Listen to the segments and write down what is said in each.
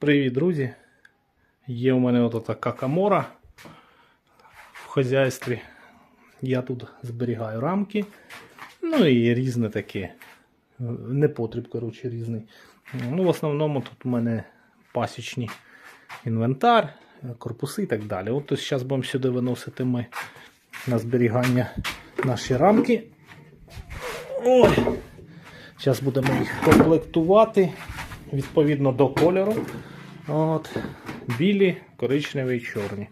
Привіт, друзі! Є у мене от така камора в хазяйстві. Я тут зберігаю рамки. Ну і різне таке. Непотріб, коротше, різний. Ну, в основному тут у мене пасічні інвентар, корпуси і так далі. От зараз будемо сюди виносити ми на зберігання наші рамки. Ой! Зараз будемо їх комплектувати відповідно до кольору. От, білі, коричневі і чорні.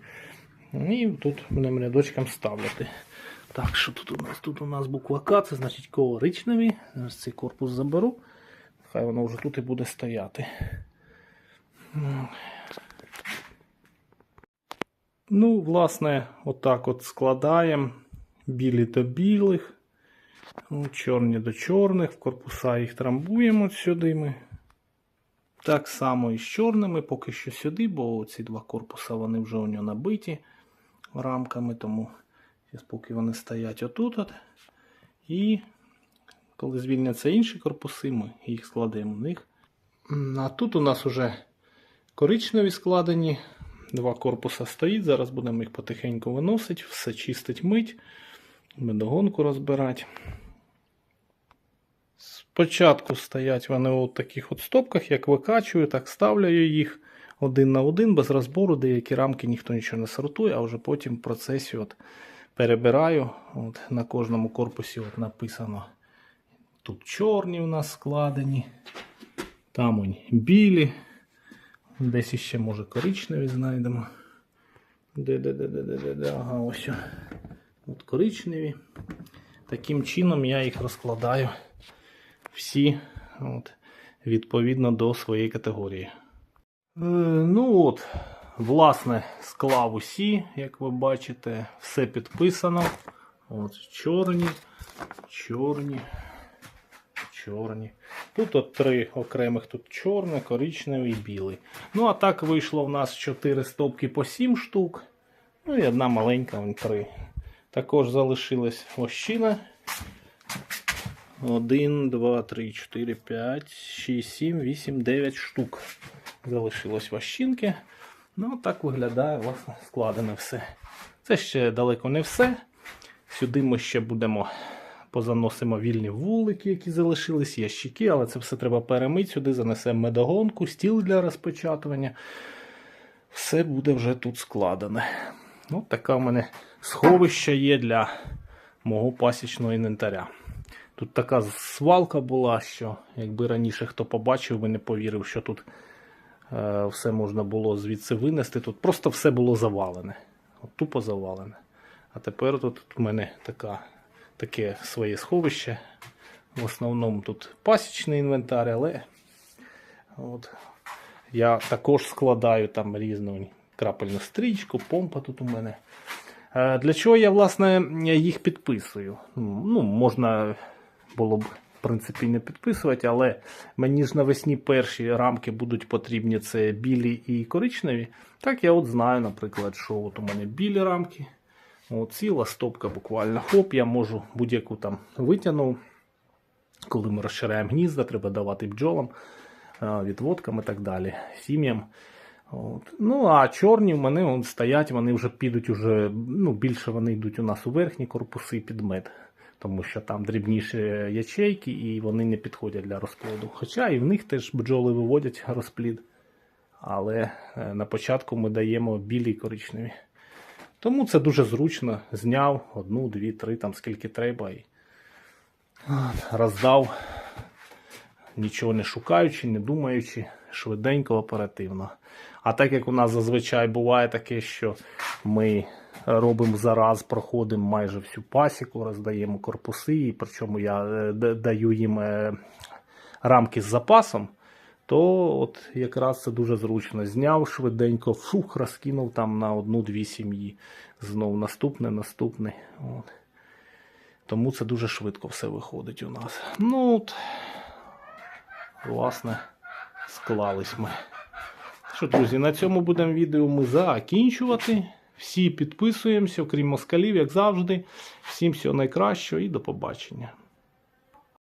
І тут будемо рядочком ставляти. Так, що тут у нас? Тут у нас буква К, це значить коричневі. Зараз цей корпус заберу. Хай воно вже тут і буде стояти. Ну, власне, отак от складаємо білі до білих. Ну, Чорні до чорних, в корпуса їх трамбуємо сюди ми. Так само і з чорними, поки що сюди, бо ці два корпуса вони вже у нього набиті рамками, тому поки вони стоять отут. От. І коли звільняться інші корпуси, ми їх складемо в них. А тут у нас вже коричневі складені. Два корпуса стоїть. Зараз будемо їх потихеньку виносити, все чистить мить, медогонку розбирати. Спочатку стоять вони у таких от стопках, як викачую, так ставлю їх один на один, без розбору. Деякі рамки ніхто нічого не сортує, а вже потім в процесі от перебираю. От На кожному корпусі от написано. Тут чорні у нас складені, там он білі. Десь іще, може, коричневі знайдемо. Де-де-де-де-де-де. Ага, ось. От коричневі. Таким чином я їх розкладаю всі от, відповідно до своєї категорії. Е, ну от, власне, склав усі, як ви бачите, все підписано. От, чорні, чорні, чорні. Тут от три окремих тут чорне, коричневий і білий. Ну, а так вийшло в нас 4 стопки по 7 штук. Ну і одна маленька, вон 3. Також залишилась вощина. 1, 2, 3, 4, 5, 6, 7, 8, 9 штук. Залишилось ващинки. Ну, так виглядає власне складене все. Це ще далеко не все. Сюди ми ще будемо позаносимо вільні вулики, які залишились, ящики, але це все треба перемити. Сюди занесемо медогонку, стіл для розпечатування. Все буде вже тут складене. Ну, така в мене сховище є для мого пасічного інвентаря. Тут така свалка була, що якби раніше хто побачив, би не повірив, що тут е, все можна було звідси винести. Тут просто все було завалене. От тупо завалене. А тепер тут у мене така, таке своє сховище. В основному тут пасічний інвентар, але от, я також складаю там різну крапельну стрічку, помпа тут у мене. Е, Для чого я, власне, їх підписую? Ну, можна було б, в принципі, не підписувати, але мені ж навесні перші рамки будуть потрібні це білі і коричневі. Так я от знаю, наприклад, що от у мене білі рамки. От ціла стопка буквально. Хоп, я можу будь-яку там витягнув. Коли ми розширяємо гнізда, треба давати бджолам, е, відводкам і так далі, сім'ям. От. Ну, а чорні в мене вон, стоять, вони вже підуть, уже, ну, більше вони йдуть у нас у верхні корпуси під мед, тому що там дрібніші ячейки і вони не підходять для розплоду. Хоча і в них теж бджоли виводять розплід. Але е, на початку ми даємо білі коричневі. Тому це дуже зручно. Зняв одну, дві, три, там скільки треба. І роздав, нічого не шукаючи, не думаючи, швиденько, оперативно. А так як у нас зазвичай буває таке, що ми робимо зараз, проходимо майже всю пасіку, роздаємо корпуси, і причому я е, даю їм е, рамки з запасом, то от якраз це дуже зручно. Зняв швиденько, фух, розкинув там на одну-дві сім'ї. Знов наступне, наступне. От. Тому це дуже швидко все виходить у нас. Ну от, власне, склались ми. Що, друзі, на цьому будемо відео ми закінчувати. Всі підписуємося, окрім москалів, як завжди. Всім всього найкращого і до побачення.